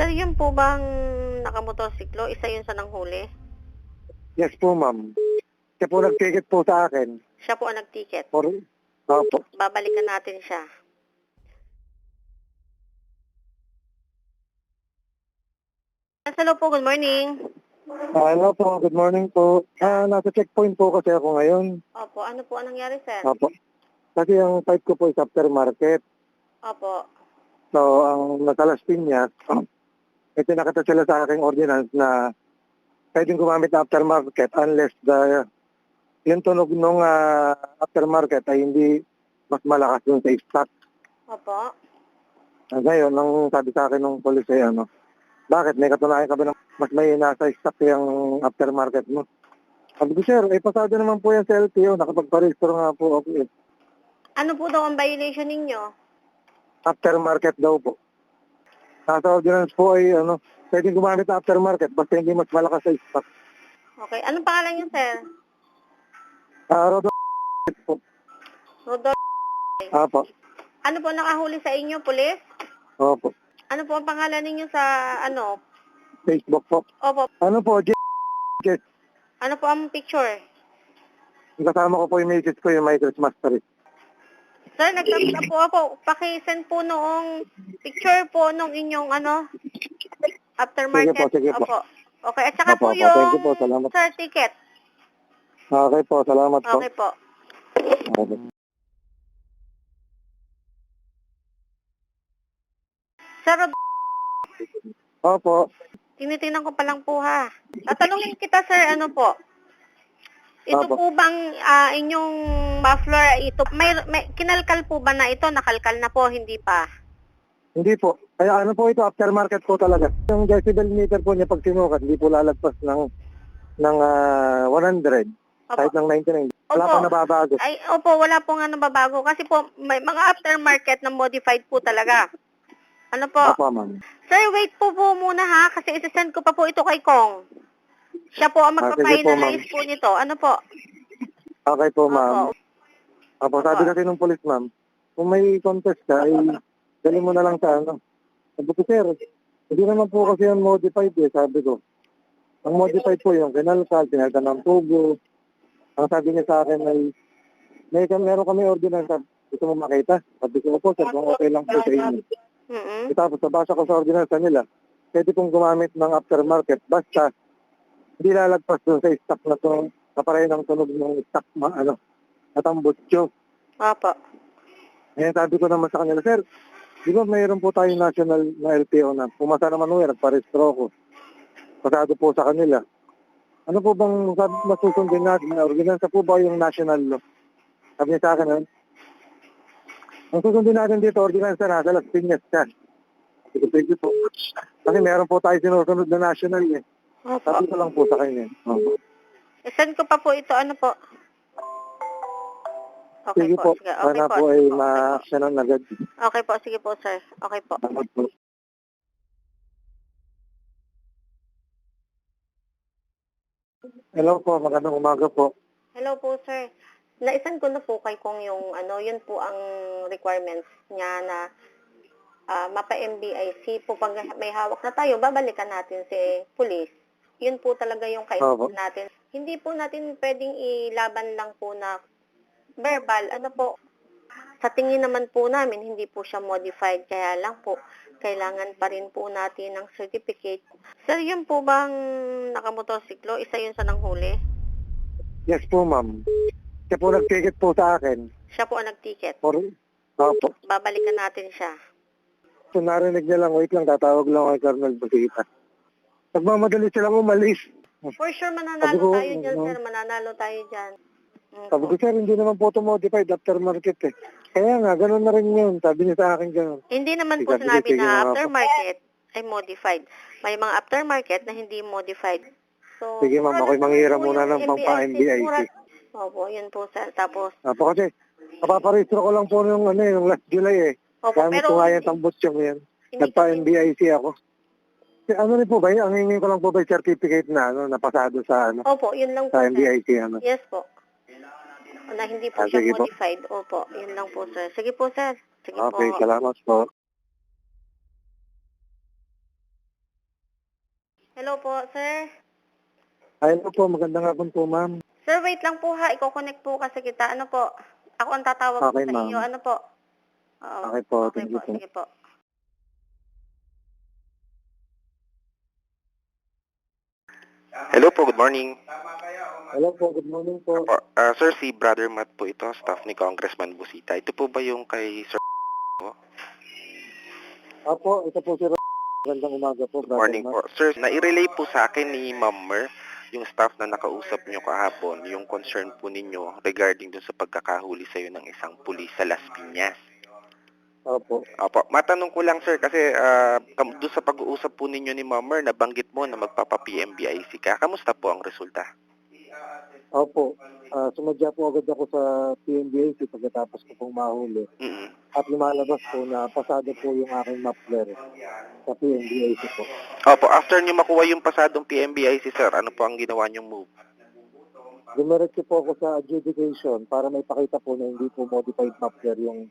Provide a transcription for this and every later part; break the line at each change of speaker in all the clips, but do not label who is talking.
Sir, yun po bang nakamotorsiklo? Isa yun sa nanghuli?
Yes po, ma'am. Siya po nag-ticket po sa akin.
Siya po ang nag-ticket.
For, opo.
Babalikan natin siya. Hello po, good morning.
Ah, hello po, good morning po. Ah, nasa checkpoint po kasi ako ngayon.
Opo, ano po ang nangyari, sir?
Opo. Kasi ang site ko po is aftermarket.
Opo.
So, ang Las Piñas, may pinakita sila sa aking ordinance na pwedeng gumamit ng aftermarket unless the yung tunog ng aftermarket ay hindi mas malakas dun sa stock.
Opo.
Ah, ngayon, ang sabi sa akin ng police ay ano, bakit may katunayan ka ba ng mas may nasa stock yung aftermarket mo? Sabi ko, sir, ay pasado naman po yan sa LTO, nakapagparehistro nga po ako eh.
Ano po daw ang violation ninyo?
Aftermarket daw po. Nasa ordinance po ay ano, pwedeng gumamit ng aftermarket basta hindi mas malakas sa stock.
Okay, anong pangalan niyo, sir?
Ah, Rodo po.
Rodolfo.
Apo.
Ano po nakahuli sa inyo, pulis?
Opo.
Ano po ang pangalan ninyo sa, ano?
Facebook po.
Opo.
Ano po, J-
Ano po ang picture?
kasama ko po yung message ko, yung my Christmas tree.
Sir, nagtataka po ako. Pakisend po noong picture po nung inyong ano, aftermarket.
Sige po, sige po.
Opo. Okay, at saka
Opo,
po
opo.
yung
Thank you po, salamat.
sir ticket.
Okay po, salamat po.
Okay po.
Okay.
Sir, Rod-
Opo.
tinitingnan ko pa lang po ha. Tatanungin kita sir, ano po? Ito
Opo.
po bang ah, inyong muffler, ito, may, may, kinalkal po ba na ito? Nakalkal na po, hindi pa?
Hindi po. Kaya ano po ito, aftermarket po talaga. Yung decibel meter po niya pag sinukat, hindi po lalagpas ng ng ah, 100, kahit
Opo.
ng 99. Wala
Opo.
pa nababago.
Ay, opo, wala po nga nababago. Kasi po, may mga aftermarket na modified po talaga. Ano po?
Opo, ma'am.
Sir, wait po po muna ha, kasi isasend ko pa po ito kay Kong. Siya po ang
Ah, sige po,
magpa-finalize po, nito. Ano po?
Okay po, ma'am.
Opo.
Opo, sabi
Opo.
kasi nung police, ma'am, kung may contest ka, ay dali mo na lang sa ano. Sabi ko, sir, hindi naman po kasi yung modified eh, sabi ko. Ang modified po yung kinalkal, pinalta ng tubo. Ang sabi niya sa akin ay, may meron kami ordinance, gusto mo makita? Sabi ko po, sir, kung okay lang po sa inyo.
Mm-mm.
E tapos nabasa ko sa ordinance nila, pwede pong gumamit ng aftermarket basta hindi lalagpas doon sa stock na to, na pareho ng tunog ng stock ma, ano, natambutso.
Opo.
Ngayon sabi ko naman sa kanila, sir, di ba mayroon po tayong national na LTO na pumasa naman ho, nagparestro ko. Pasado po sa kanila. Ano po bang masusundin natin? Na ordinansa po ba yung national law? Sabi niya sa akin, ano? Ang susundin natin dito, ordinansa na, sa Las Piñas ka. Sabi ko, Thank you po. Kasi meron po tayo sinusunod na national eh.
Opo.
Sabi ko lang po sa kanya. Opo.
Isend ko pa po ito. Ano po? Okay
Sige po,
Sige. Okay
sana
po.
po ay
Okay po.
ma-actionan agad.
Okay po. Sige po, sir. Okay po.
Salamat po. Hello po, magandang umaga po.
Hello po, sir. Naisan ko na po kay Kong yung ano, yun po ang requirements niya na ah, mapa-MBIC po pag may hawak na tayo, babalikan natin si police. Yun po talaga yung kailangan
Opo.
natin. Hindi po natin pwedeng ilaban lang po na verbal. Ano po, sa tingin naman po namin, hindi po siya modified. Kaya lang po, kailangan pa rin po natin ng certificate. Sir, yun po bang nakamotorsiklo? Isa yun sa nanghuli?
Yes po, ma'am. Siya po nag-ticket po sa akin.
Siya po ang nag-ticket.
For, opo.
Babalikan natin siya.
So narinig niya lang, wait lang, tatawag lang kay Colonel Busita. Nagmamadali silang umalis.
For sure,
Sabi
mananalo
ko,
tayo dyan,
ano?
sir. Mananalo tayo dyan. Mm.
Sabi ko, sir, hindi naman po ito modified aftermarket eh. Kaya nga, ganun na rin yun. Sabi niya sa akin ganun.
Hindi naman po
Sige,
sinabi
sige,
na
sige,
aftermarket ay modified. May mga aftermarket na hindi modified. So,
Sige, ma'am,
mura
ako'y
lang po
muna
yung
ng pampa-MBIC.
mura- Opo, yun po, sir. Tapos,
Apo kasi, napaparehistro ko lang po yung, ano, yung last July eh.
opo,
Kaya
pero
mo kaya
hindi,
tambot yung yan.
hindi kasi,
Nagpa-MBIC ako. Ano rin po ba? Ang hingin ko lang po ba yung certificate na ano, napasado sa ano,
opo, yun lang po,
sa
sir.
MBIC ano.
Yes po. Na hindi po
Ah,
siya
sige po.
modified. Opo, yun lang po, sir. Sige po, sir. Sige
Okay,
po.
salamat po.
Hello po, sir.
Ayun po, magandang hapon po, ma'am.
Sir, wait lang po ha. Iko-connect po kasi kita. Ano po? Ako ang tatawag po
Okay,
sa
ma'am.
iyo. Ano po? Oo.
Okay po,
Okay
thank
po.
you po.
Sige po.
Hello po, good morning.
Hello po, good morning po.
Po, ah, sir, si Brother Matt po ito, staff ni Congressman Busita. Ito po ba yung kay Sir
Apo, ito po si Ro- Magandang umaga po,
Good
brother
morning
Matt.
po? Sir, nai-relay po sa akin ni Ma'am Mer, yung staff na nakausap nyo kahapon, yung concern po ninyo regarding dun sa pagkakahuli sa'yo ng isang pulis sa Las Piñas.
Opo.
Opo, matanong ko lang sir kasi kam- doon sa pag-uusap po ninyo ni Ma'am Mer, nabanggit mo na magpapa-PMBIC ka. Kamusta po ang resulta?
Opo. Ah, sumadya po agad ako sa PNBAC pagkatapos ko pong mahuli.
mm
At lumalabas po na pasado po yung aking mapler sa PNBAC po.
Opo, after nyo makuha yung pasadong PMBIC sir, ano po ang ginawa nyong move?
Dumiretso po ako sa adjudication para may pakita po na hindi po modified mapler yung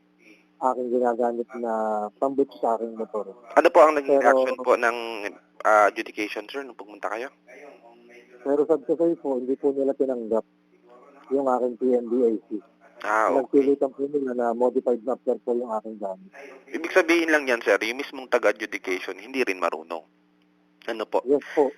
aking ginagamit na pambut sa aking motor.
Ano po ang naging
Pero-
reaction po ng ah, adjudication, sir, nung pumunta kayo?
Pero sad to say po, hindi po nila tinanggap yung aking PNBAC.
Ah, okay.
Nagpilitan po nila na modified mapler po yung aking gamit.
Ibig sabihin lang yan, sir, yung mismong taga-adjudication, hindi rin marunong. Ano po?
Yes po.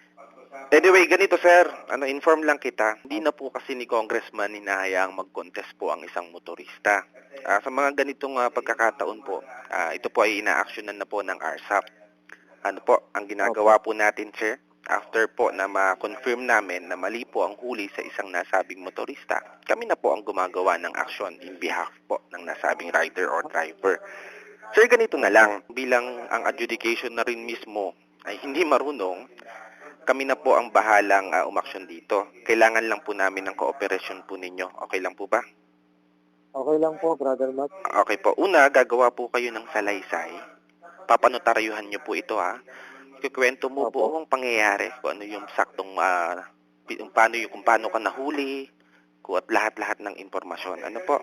Anyway, ganito, sir. Ano, inform lang kita. Hindi na po kasi ni Congressman hinahayaang mag-contest po ang isang motorista. Ah, sa mga ganitong ah, pagkakataon po, ah, ito po ay ina-actionan na po ng RSAP. Ano po, ang ginagawa po natin, sir, after po na ma-confirm namin na mali po ang huli sa isang nasabing motorista, kami na po ang gumagawa ng action in behalf po ng nasabing rider or driver. Sir, ganito na lang. Bilang ang adjudication na rin mismo ay hindi marunong, kami na po ang bahalang uh, umaksyon dito. Kailangan lang po namin ng kooperasyon po ninyo. Okay lang po ba?
Okay lang po, Brother Matt.
Okay po. Una, gagawa po kayo ng salaysay. Papanotaryuhan nyo po ito ha. Ikukwento mo
Opo.
po ang pangyayari. Kung ano yung saktong, ah, kung paano, yung, kung paano ka nahuli, kung at lahat-lahat ng impormasyon. Ano po?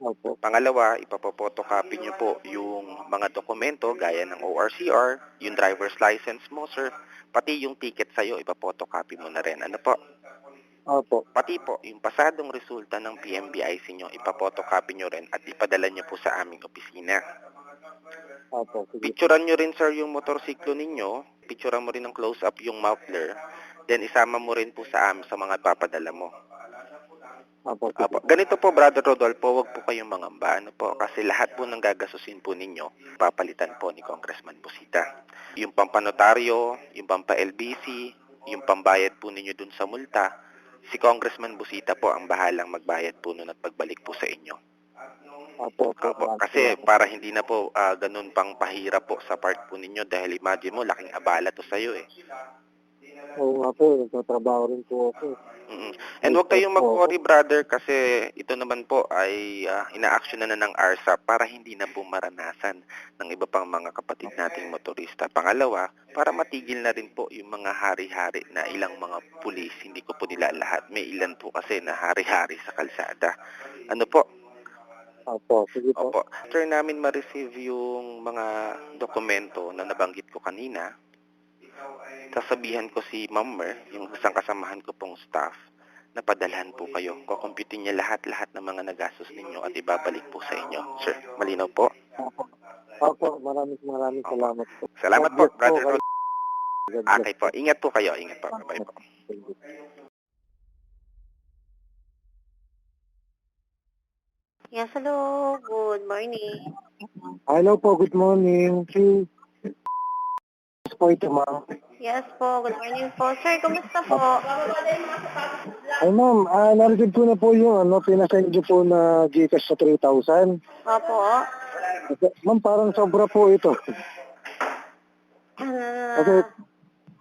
Opo.
Pangalawa, ipapapotocopy nyo po yung mga dokumento gaya ng ORCR, yung driver's license mo, sir, pati yung ticket sa'yo, ipapotocopy mo na rin. Ano po?
Opo.
Pati po, yung pasadong resulta ng PMBIC nyo, ipapotocopy nyo rin at ipadala nyo po sa aming opisina.
Opo. Sige.
Picturean nyo rin, sir, yung motorsiklo ninyo. Picturean mo rin ng close-up yung muffler. Then, isama mo rin po sa amin sa mga papadala mo.
Sige.
Apo. Ganito po, Brother Rodolfo, wag po kayong mangamba. Ano po? Kasi lahat po ng gagasusin po ninyo, papalitan po ni Congressman Busita. Yung pampanotaryo, yung pampa-LBC, yung pambayad po ninyo dun sa multa, si Congressman Busita po ang bahalang magbayad po nun at pagbalik po sa inyo.
Opo.
Apo. Kasi para hindi na po ah, ganun pang pahirap po sa part po ninyo dahil imagine mo, laking abala to sa'yo eh.
Oo nga po, nagtatrabaho rin po ako.
Mm-mm. And huwag kayong mag-worry, brother, kasi ito naman po ay uh, ina-action na, na ng ARSA para hindi na po maranasan ng iba pang mga kapatid nating motorista. Pangalawa, para matigil na rin po yung mga hari-hari na ilang mga pulis, hindi ko po nila lahat. May ilan po kasi na hari-hari sa kalsada. Ano po?
Opo. Sige po.
Opo. After namin ma-receive yung mga dokumento na nabanggit ko kanina, sasabihan ko si Ma'am Mer, yung isang kasamahan ko pong staff, na padalhan po kayo. Kukumputin niya lahat-lahat ng mga nagastos ninyo at ibabalik po sa inyo. Sir, malinaw po.
Opo. Opo. Maraming maraming salamat po.
Salamat po, Brother. Okay po. Ingat po kayo. Ingat po. Bye po.
Yes, hello. Good morning.
Hello po, good morning. Si po ito, ma'am.
Yes po, good morning po. Sir, kumusta po?
Ay, ma'am, ah, na-receive ko na po yung ano, pinasend niyo po na Gcash sa 3,000.
Opo.
Ma'am, parang sobra po ito. Kasi
Uh,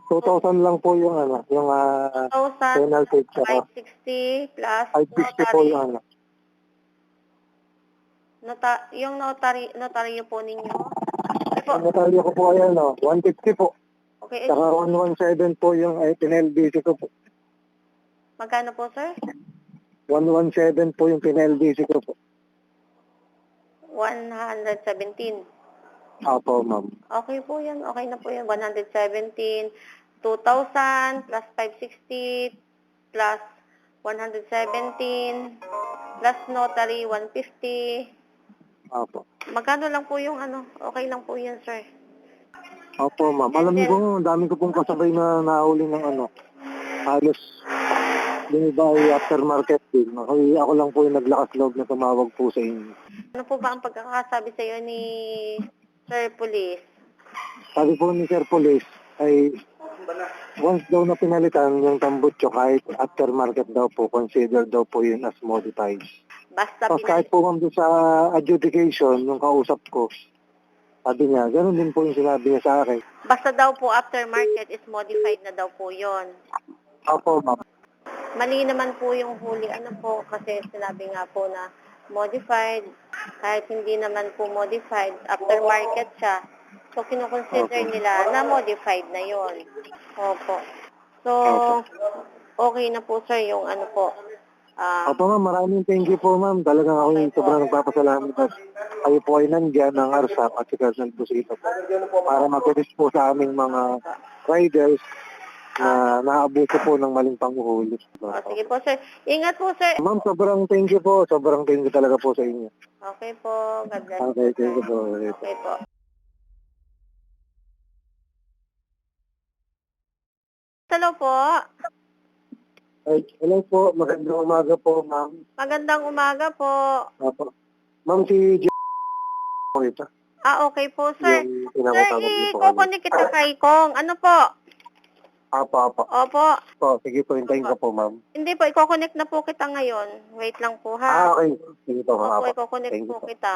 2,000 lang po yung ano, yung ah,
1,000,
penalty tsaka
560 plus
550 po yung ano.
Nota, yung notary, notaryo po ninyo. Okay po.
Ang natalyo ko po ay ano, 150 po.
Okay,
Tsaka 117 po yung pinelbc ko po.
magkano po, sir?
117 po yung pinelbc ko po.
117.
Apo, ma'am.
Okay po yan. Okay na po yan. 117 2,000 plus 560 plus 117 plus notary 150.
Opo.
Magkano lang po yung ano? Okay lang po yun, sir.
Opo, ma'am. Alam ang dami ko pong kasabay na nahuli ng ano, halos yung iba ay aftermarket din. Ako, ako lang po yung naglakas loob na tumawag po sa inyo.
Ano po ba ang pagkakasabi sa iyo ni Sir Police?
Sabi po ni Sir Police ay once daw na pinalitan yung tambutso kahit aftermarket daw po, consider daw po yun as modified.
Basta
Tapos
pinal-
kahit po ma'am doon sa adjudication, yung kausap ko, sabi niya, ganun din po yung sinabi niya sa akin.
basta daw po aftermarket is modified na daw po yon.
Opo, ma'am.
Mali naman po yung huli ano po kasi sinabi nga po na modified kahit hindi naman po modified aftermarket siya. So kinukonsider nila na modified na yon. Opo. So okay na po sir yung ano po. Ah,
Opo ma'am, maraming thank you po ma'am. Talagang ako yung sobrang nagpapasalamat at kayo po ay nandiyan ng ARSAP at si Colonel Busito po para mabilis po sa aming mga riders na naabuso po ng maling panguhuli.
oh, sige po sir. Ingat po sir.
Ma'am, sobrang thank you po. Sobrang thank you talaga po sa inyo.
Okay po. God bless
Okay,
po,
thank you po.
Okay po. Hello po.
Ay, hello po. Magandang umaga po, ma'am.
Magandang umaga po.
Opo. Ma'am, si J... po ito.
Ah, okay po, sir.
Yung
Sir,
pinakatawag niyo po.
kita kay Kong. Ano po?
Apo, apo.
Opo.
Po, sige po, hintayin ko po, ma'am.
Hindi po, i-connect na po kita ngayon. Wait lang po,
Ah,
ha?
okay. Sige po, ma'am.
Opo,
Apo.
i-connect
Thank you
po
po.
kita.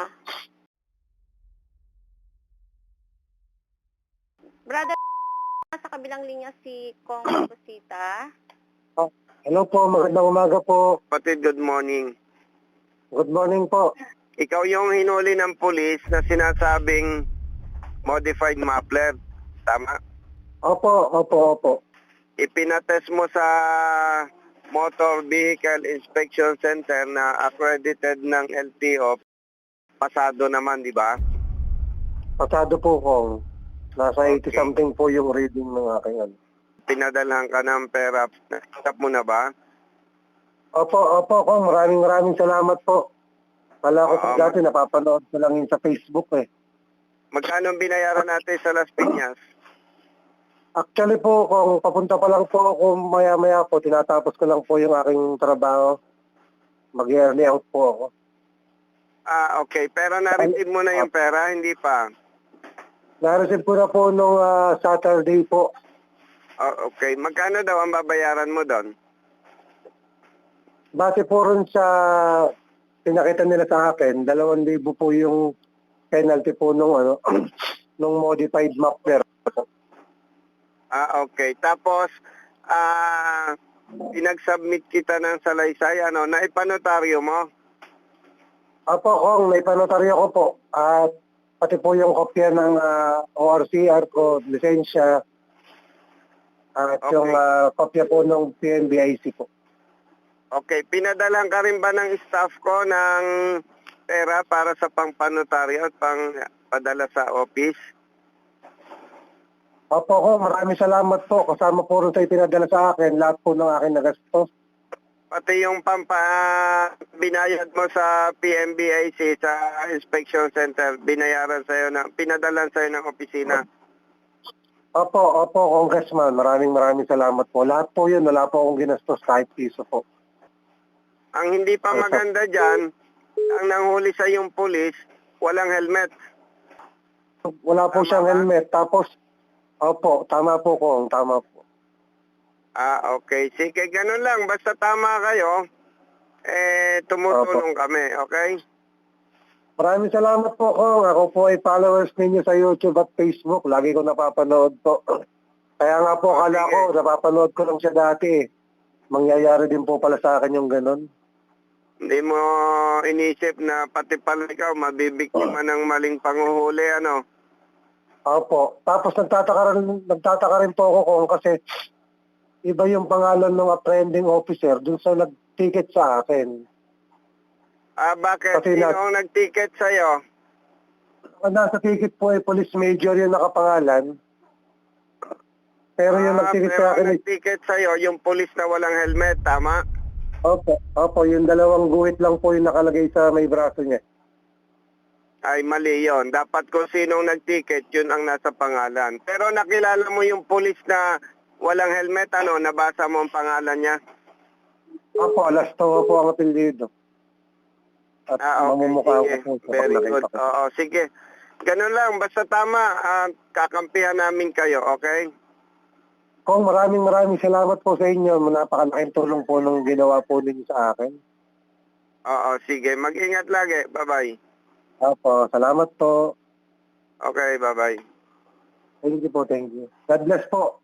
Brother, sa kabilang linya si Kong Rosita.
Hello po, magandang umaga po.
Kapatid, good morning.
Good morning po.
Ikaw yung hinuli ng pulis na sinasabing modified muffler. Tama?
Opo, opo, opo.
Ipinatest mo sa Motor Vehicle Inspection Center na accredited ng LTO. Pasado naman, di ba?
Pasado po kong nasa 80
Okay.
something po yung reading ng aking ano.
Pinadalhan ka ng pera. Stop mo na ba?
Opo, opo kong maraming maraming salamat po. Kala ko po
Oo.
dati napapanood ko lang yun sa Facebook eh.
Magkano ang binayaran natin sa Las Piñas?
Actually po, kung papunta pa lang po ako maya-maya po, tinatapos ko lang po yung aking trabaho. Mag-early out po ako.
Ah, okay. Pero na-receive mo na yung pera, hindi pa.
Na-receive ko na po nung ah, Saturday po.
Oh, okay. Magkano daw ang babayaran mo doon?
Base po rin sa pinakita nila sa akin, dalawang libo po yung penalty po nung ano, nung modified muffler.
Ah, okay. Tapos, ah, pinag-submit kita ng salaysay, ano, naipanotaryo mo?
Apo, Kong, may panotaryo ko po. At pati po yung kopya ng ah, ORCR ko, lisensya, at
Okay.
yung ah, kopya po ng PNBIC po.
Okay. Pinadalan ka rin ba ng staff ko ng pera para sa pangpanotaryo at pang padala sa office?
Opo, Kong, maraming salamat po. Kasama po rin sa ipinadala sa akin, lahat po ng aking nagastos.
Pati yung pampa binayad mo sa PMBIC sa inspection center, binayaran sa'yo na, pinadalan sa'yo ng opisina.
Opo, opo, Congressman. Maraming maraming salamat po. Lahat po yun, wala po akong ginastos kahit piso po.
Ang hindi pa
Opo.
maganda dyan, ang nanghuli sa yung pulis, walang helmet.
Wala po
Tama
siyang
ba?
helmet. Tapos, opo, tama po Kong, tama po.
Ah, okay. Sige, ganun lang. Basta tama kayo, eh, tumutulong kami, okay?
Maraming salamat po Kong. Ako po ay followers ninyo sa YouTube at Facebook. Lagi ko napapanood po. Kaya nga po, kala ko, napapanood ko lang siya dati. Mangyayari din po pala sa akin yung ganun.
Hindi mo inisip na pati pala ikaw mabibiktima ng maling panguhuli, ano?
Opo. Tapos nagtataka rin, nagtataka rin po ako Kong kasi iba yung pangalan ng apprehending officer dun sa nag-ticket sa akin.
Ah, bakit?
Kasi
Sino ang nag-ticket sa'yo?
Ang nasa ticket po ay police major yung nakapangalan. Pero yung
Ah,
nagticket
pero
sa
ang
akin, is-
nag-ticket sa'yo, yung pulis na walang helmet, tama?
opo, opo, yung dalawang guhit lang po yung nakalagay sa may braso niya.
Ay, mali yon. Dapat kung sinong nag-ticket, yun ang nasa pangalan. Pero nakilala mo yung pulis na walang helmet, ano? Nabasa mo ang pangalan niya?
Opo, alas po ang apelyido. At
Ah, okay.
mamumukha ko
Sige.
po sa
Very
pag
good.
nakita ko.
Oo, sige. Ganun lang. Basta tama, ah, kakampihan namin kayo, okay?
Kung maraming maraming salamat po sa inyo. Napakalaking tulong po nung ginawa po ninyo sa akin.
Oo, sige. Mag-ingat lagi. Bye-bye.
Opo, salamat po.
Okay, bye-bye.
Thank you po, thank you. God bless po.